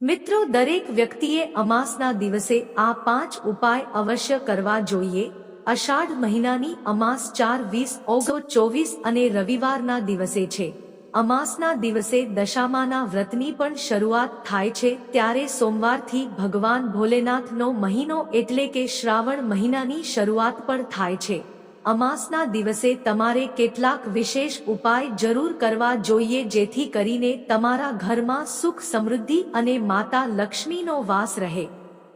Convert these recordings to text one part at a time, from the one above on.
મિત્રો, દરેક વ્યક્તિએ અમાસના દિવસે આ પાંચ ઉપાય અવશ્ય કરવા જોઈએ. અષાઢ મહિનાની અમાસ ચાર વીસ ઓગો ચોવીસ અને રવિવારના દિવસે છે. અમાસના દિવસે દશામાના વ્રતની પણ શરૂઆત થાય છે. ત્યારે સોમવારથી ભગવાન ભોલેનાથનો મહિનો એટલે કે શ્રાવણ મહિનાની શરૂઆત પણ થાય છે. અમાસના દિવસે તમારે કેટલાક વિશેષ ઉપાય જરૂર કરવા જોઈએ જેથી કરીને તમારા ઘરમાં સુખ સમૃદ્ધિ અને માતા લક્ષ્મીનો વાસ રહે.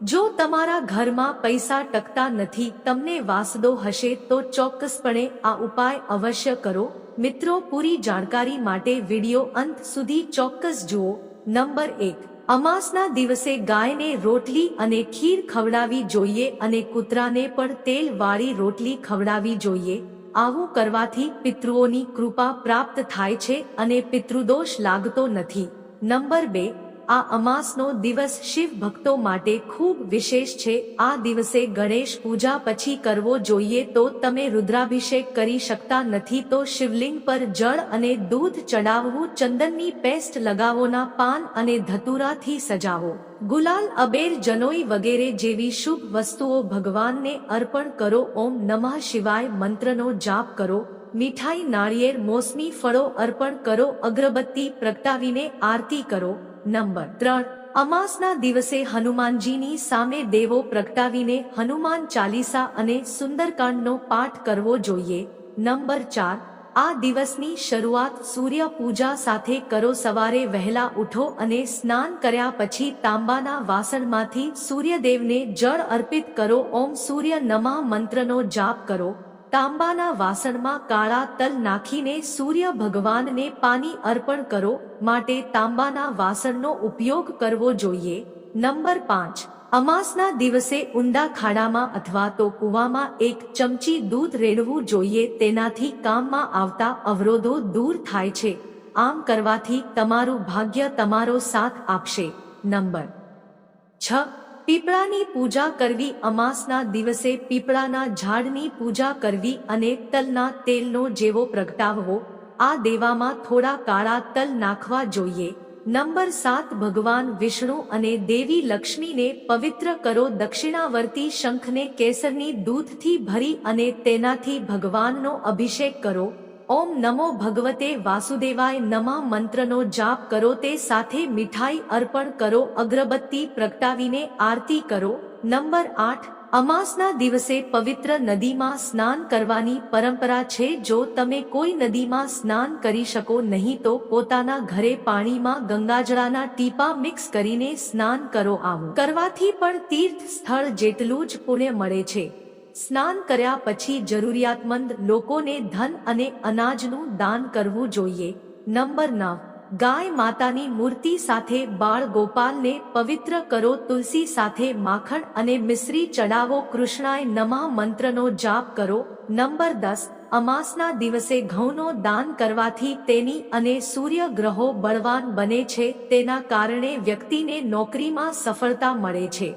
જો તમારા ઘરમાં પૈસા ટકતા નથી, તમને વાસદો હશે તો ચોક્કસપણે આ ઉપાય અવશ્ય કરો. મિત્રો, પૂરી જાણકારી માટે વિડિયો અંત સુધી ચોક્કસ જુઓ. નંબર એક અમાસના દિવસે ગાયને રોટલી અને ખીર ખવડાવી જોઈએ અને કૂતરાને પણ તેલ વાળી રોટલી ખવડાવી જોઈએ. આવું કરવાથી પિતૃઓની કૃપા પ્રાપ્ત થાય છે અને પિતૃદોષ લાગતો નથી. નંબર બે આ અમાસનો દિવસ શિવ ભક્તો માટે ખૂબ વિશેષ છે. આ દિવસે ગણેશ પૂજા પછી કરવો જોઈએ તો તમે રુદ્રાભિષેક કરી શકતા નથી તો શિવલિંગ પર જળ અને દૂધ ચડાવવું, ચંદનની પેસ્ટ લગાવોના પાન અને ધતુરાથી સજાવો. ગુલાલ અબેર જનોઈ વગેરે જેવી શુભ વસ્તુઓ ભગવાનને અર્પણ કરો. ઓમ નમઃ શિવાય મંત્રનો જાપ કરો. મીઠાઈ, નાળિયેર, મોસમી ફળો અર્પણ કરો. અગરબત્તી પ્રગટાવીને આરતી કરો. નંબર ત્રણ. અમાસના દિવસે હનુમાનજીની સામે દેવો પ્રગટાવીને હનુમાન ચાલીસા અને સુંદરકાંડનો પાઠ કરવો જોઈએ. નંબર ચાર. આ દિવસની શરૂઆત સૂર્ય પૂજા સાથે કરો. સવારે વહેલા ઉઠો અને સ્નાન કર્યા પછી તાંબાના વાસણમાંથી સૂર્યદેવને જળ અર્પિત કરો. ઓમ સૂર્ય નમા મંત્રનો જાપ કરો. તાંબાના વાસણમાં કાળા તલ નાખીને સૂર્ય ભગવાનને પાણી અર્પણ કરો માટે તાંબાના વાસણનો ઉપયોગ કરવો જોઈએ. નંબર પાંચ. અમાસના દિવસે ઊંડા ખાડામાં અથવા તો કૂવામાં એક ચમચી દૂધ રેડવું જોઈએ. તેનાથી કામમાં આવતા અવરોધો દૂર થાય છે. આમ કરવાથી તમારું ભાગ્ય તમારો સાથ આપશે. નંબર છ. પીપળાની પૂજા કરવી અમાસના દિવસે પીપળાના ઝાડની પૂજા કરવી અને તલના તેલનો જેવો પ્રગટાવવો, આ દેવામાં થોડા કાળા તલ નાખવા જોઈએ. નંબર સાત, ભગવાન વિષ્ણુ અને દેવી લક્ષ્મીને પવિત્ર કરો દક્ષિણાવર્તી શંખને કેસરની દૂધથી ભરી અને તેનાથી ભગવાનનો અભિષેક કરો. ઓમ નમો ભગવતે વાસુદેવાય નમા મંત્રનો જાપ કરો, તે સાથે મીઠાઈ અર્પણ કરો, અગરબત્તી પ્રગટાવીને આરતી કરો. નંબર આઠ, અમાસના દિવસે પવિત્ર નદીમાં સ્નાન કરવાની પરંપરા છે. જો તમે કોઈ નદીમાં સ્નાન કરી શકો નહીં, તો પોતાના ઘરે પાણીમાં ગંગાજળાના ટીપા મિક્સ કરીને સ્નાન કરો આવું. કરવાથી પણ તીર્થ સ્થળ જેટલું જ પુણ્ય મળે છે. સ્નાન કર્યા પછી જરૂરિયાતમંદ લોકોને ધન અને અનાજનું દાન કરવું જોઈએ. નંબર નવ. ગાય માતાની મૂર્તિ સાથે બાળ ગોપાલને પવિત્ર કરો તુલસી સાથે માખણ અને મિશ્રી ચડાવો કૃષ્ણાય નમઃ મંત્રનો જાપ કરો. નંબર દસ. અમાસના દિવસે ઘઉંનો દાન કરવાથી તેની અને સૂર્ય ગ્રહો બળવાન બને છે. તેના કારણે વ્યક્તિને નોકરીમાં સફળતા મળે છે.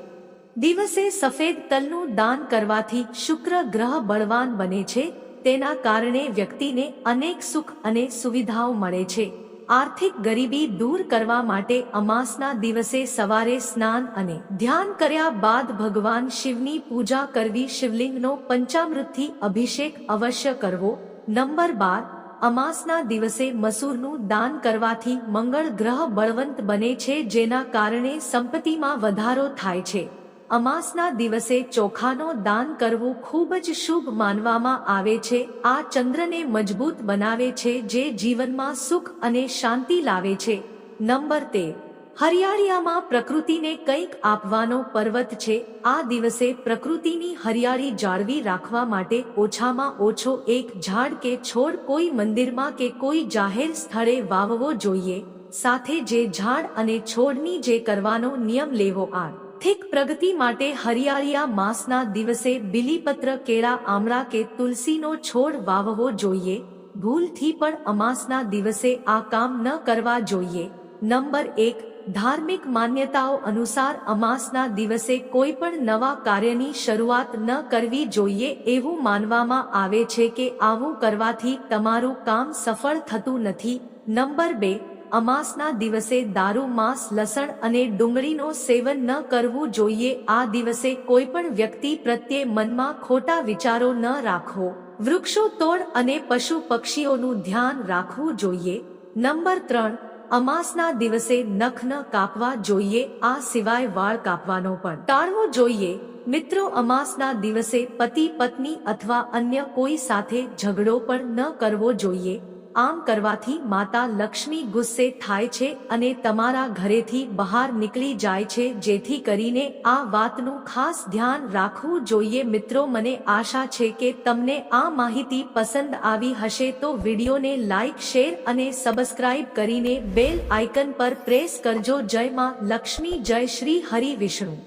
દિવસે સફેદ તલનું દાન કરવાથી શુક્ર ગ્રહ બળવાન બને છે, તેના કારણે વ્યક્તિને અનેક સુખ અને સુવિધાઓ મળે છે. આર્થિક ગરીબી દૂર કરવા માટે અમાસના દિવસે સવારે સ્નાન અને ધ્યાન કર્યા બાદ ભગવાન શિવની પૂજા કરવી શિવલિંગનો પંચામૃતથી અભિષેક અવશ્ય કરવો. નંબર બાર, અમાસના દિવસે મસૂરનું દાન કરવાથી મંગળ ગ્રહ બળવંત બને છે, જેના કારણે સંપત્તિમાં વધારો થાય છે. અમાસના દિવસે ચોખાનો દાન કરવું ખૂબ જ શુભ માનવામાં આવે છે. આ ચંદ્રને મજબૂત બનાવે છે જે જીવનમાં સુખ અને શાંતિ લાવે છે. નંબર તેર. હરિયાળીયામાં પ્રકૃતિને કંઈક આપવાનો પર્વત છે. આ દિવસે પ્રકૃતિની હરિયાળી જાળવી રાખવા માટે ઓછામાં ઓછો એક ઝાડ કે છોડ કોઈ મંદિરમાં કે કોઈ જાહેર સ્થળે વાવવો જોઈએ. સાથે જે ઝાડ અને છોડની જે કરવાનો નિયમ લેવો આ આર્થિક પ્રગતિ માટે હરિયાળિયા માસના દિવસે બિલીપત્ર, કેળા, આમળા કે તુલસીનો છોડ વાવવો જોઈએ. ભૂલથી પણ અમાસના દિવસે આ કામ ન કરવા જોઈએ. નંબર એક, ધાર્મિક માન્યતાઓ અનુસાર અમાસના દિવસે કોઈ પણ નવા કાર્યની શરૂઆત ન કરવી જોઈએ એવું માનવામાં આવે છે કે આવું કરવાથી તમારું કામ સફળ થતું નથી. નંબર બે અમાસના દિવસે દારૂ, માંસ, લસણ અને ડુંગળીનો સેવન ન કરવું જોઈએ. આ દિવસે કોઈ પણ વ્યક્તિ પ્રત્યે મનમાં ખોટા વિચારો ન રાખવો વૃક્ષો, તોડ અને પશુ પક્ષીઓનું ધ્યાન રાખવું જોઈએ. નંબર ત્રણ, અમાસના દિવસે નખ ન કાપવા જોઈએ. આ સિવાય વાળ કાપવાનો પણ. ટાળવો જોઈએ. મિત્રો, અમાસના દિવસે પતિ, પત્ની અથવા અન્ય કોઈ સાથે ઝઘડો પણ ન કરવો જોઈએ. આમ કરવાથી માતા લક્ષ્મી ગુસ્સે થાય છે અને તમારા ઘરેથી બહાર નીકળી જાય છે, જેથી કરીને આ વાતનું ખાસ ધ્યાન રાખવું જોઈએ. મિત્રો, મને આશા છે કે તમને આ માહિતી પસંદ આવી હશે, તો વિડીયોને લાઇક શેર અને સબસ્ક્રાઇબ કરીને બેલ આઇકન પર પ્રેસ કરજો. જય માં લક્ષ્મી, જય શ્રી હરિ વિષ્ણુ.